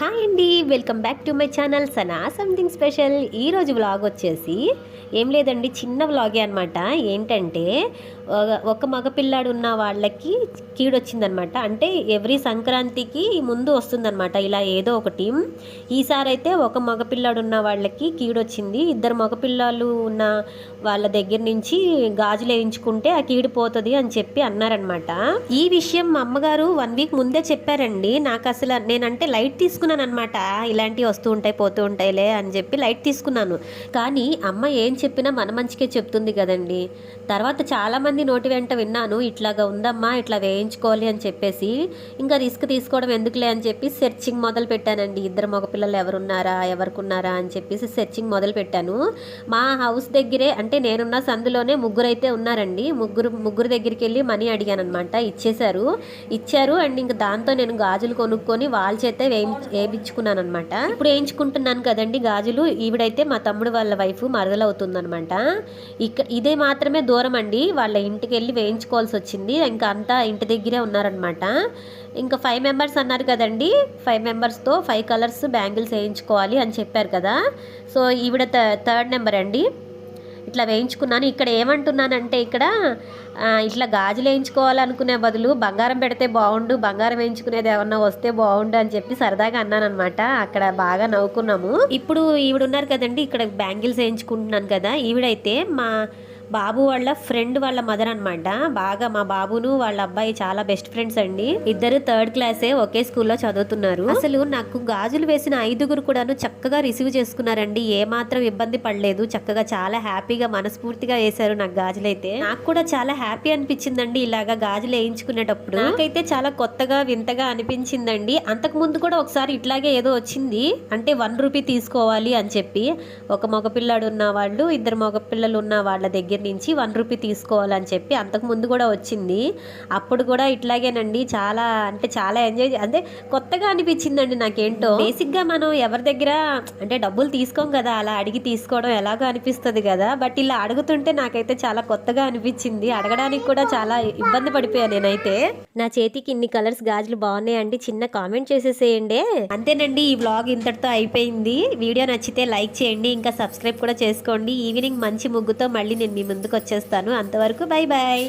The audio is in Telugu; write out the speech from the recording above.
హాయ్ అండి welcome back to my channel Sana something special. ఈరోజు వ్లాగ్ వచ్చేసి ఏం లేదండి చిన్న వ్లాగే అనమాట ఏంటంటే ఒక- మగపిల్లాడు ఉన్న వాళ్ళకి కీడొచ్చిందనమాట అంటే ఎవ్రీ సంక్రాంతికి ముందు వస్తుందన్నమాట. ఇలా ఏదో ఒకటి ఈసారి అయితే ఒక మగపిల్లాడు ఉన్న వాళ్ళకి కీడొచ్చింది. ఇద్దరు మగపిల్లలు ఉన్న వాళ్ళ దగ్గర నుంచి గాజులు వేయించుకుంటే ఆ కీడు పోతుంది అని చెప్పి అన్నారనమాట ఈ విషయం మా అమ్మగారు వన్ వీక్ ముందే చెప్పారండి. నాకు అసలు నేనంటే లైట్ తీసుకున్నాను అనమాట ఇలాంటివి వస్తూ ఉంటాయి పోతూ ఉంటాయిలే అని చెప్పి లైట్ తీసుకున్నాను. కానీ అమ్మ ఏం చెప్పినా మన మంచికే చెప్తుంది కదండి. తర్వాత చాలామంది నోటి వెంట విన్నాను ఇట్లాగా ఉందమ్మా ఇట్లా వేయించుకోవాలి అని చెప్పేసి. ఇంకా రిస్క్ తీసుకోవడం ఎందుకులే అని చెప్పి సెర్చింగ్ మొదలు పెట్టానండి. ఇద్దరు మగపిల్లలు ఎవరున్నారా ఎవరికున్నారా అని చెప్పేసి సెర్చింగ్ మొదలు పెట్టాను. మా హౌస్ దగ్గరే అంటే నేనున్న సందులోనే ముగ్గురు అయితే ఉన్నారండి. ముగ్గురు ముగ్గురు దగ్గరికి వెళ్ళి మనీ అడిగాను అనమాట ఇచ్చేశారు. ఇచ్చారు అండ్ ఇంకా దాంతో నేను గాజులు కొనుక్కొని వాళ్ళ చేతే వేయించుకున్నాను అనమాట ఇప్పుడు వేయించుకుంటున్నాను కదండి గాజులు. ఈవిడైతే మా తమ్ముడు వాళ్ళ వైఫ్ ఉందనమాట ఇక ఇదే మాత్రమే దూరం అండి వాళ్ళ ఇంటికి వెళ్ళి వేయించుకోవాల్సి వచ్చింది ఇంకా అంతా ఇంటి దగ్గరే ఉన్నారనమాట ఇంకా ఫైవ్ మెంబర్స్ అన్నారు కదండి. ఫైవ్ మెంబర్స్తో ఫైవ్ కలర్స్ బ్యాంగిల్స్ వేయించుకోవాలి అని చెప్పారు కదా. సో ఈవిడ థర్డ్ నెంబర్ అండి ఇట్లా వేయించుకున్నాను. ఇక్కడ ఏమంటున్నానంటే ఇక్కడ ఇట్లా గాజులు వేయించుకోవాలనుకునే బదులు బంగారం పెడితే బాగుండు బంగారం వేయించుకునేది ఏమన్నా వస్తే బాగుండు అని చెప్పి సరదాగా అన్నానమాట అక్కడ బాగా నవ్వుకున్నాము. ఇప్పుడు ఈవిడ ఉన్నారు కదండి ఇక్కడ బ్యాంగిల్స్ వేయించుకుంటున్నాను కదా. ఈవిడైతే మా బాబు వాళ్ళ ఫ్రెండ్ వాళ్ళ మదర్ అన్నమాట. బాగా మా బాబును వాళ్ళ అబ్బాయి చాలా బెస్ట్ ఫ్రెండ్స్ అండి. ఇద్దరు థర్డ్ క్లాసే ఒకే స్కూల్లో చదువుతున్నారు. అసలు నాకు గాజులు వేసిన ఐదుగురు కూడాను చక్కగా రిసీవ్ చేసుకున్నారండి. ఏ మాత్రం ఇబ్బంది పడలేదు. చక్కగా చాలా హ్యాపీగా మనస్ఫూర్తిగా వేశారు నాకు గాజులు అయితే నాకు కూడా చాలా హ్యాపీ అనిపించిందండి ఇలాగా గాజులు వేయించుకునేటప్పుడు. నాకైతే చాలా కొత్తగా వింతగా అనిపించిందండి. అంతకు ముందు కూడా ఒకసారి ఇట్లాగే ఏదో వచ్చింది. అంటే వన్ రూపీ తీసుకోవాలి అని చెప్పి. ఒక మగపిల్లాడు ఉన్న వాళ్ళు ఇద్దరు మగపిల్లలు ఉన్న వాళ్ళ దగ్గర నుంచి వన్ రూపీ తీసుకోవాలని చెప్పి అంతకు ముందు కూడా వచ్చింది. అప్పుడు కూడా ఇట్లాగేనండి. చాలా అంటే చాలా ఎంజాయ్ అంటే కొత్తగా అనిపించిందండి నాకేంటో. బేసిక్గా మనం ఎవరి దగ్గర అంటే డబ్బులు తీసుకోం కదా అలా అడిగి తీసుకోవడం ఎలాగో అనిపిస్తుంది కదా. బట్ ఇలా అడుగుతుంటే నాకైతే చాలా కొత్తగా అనిపించింది. అడగడానికి కూడా చాలా ఇబ్బంది పడిపోయాను నేనైతే. నా చేతికి ఇన్ని కలర్స్ గాజులు బాగున్నాయండి. చిన్న కామెంట్ చేసేసేయండి. అంతేనండి ఈ వ్లాగ్ ఇంతటితో అయిపోయింది. వీడియో నచ్చితే లైక్ చేయండి. ఇంకా సబ్స్క్రైబ్ కూడా చేసుకోండి. ఈవినింగ్ మంచి ముగ్గుతో మళ్ళీ నేను మీ ముందుకు వచ్చేస్తాను అంతవరకు బై బాయ్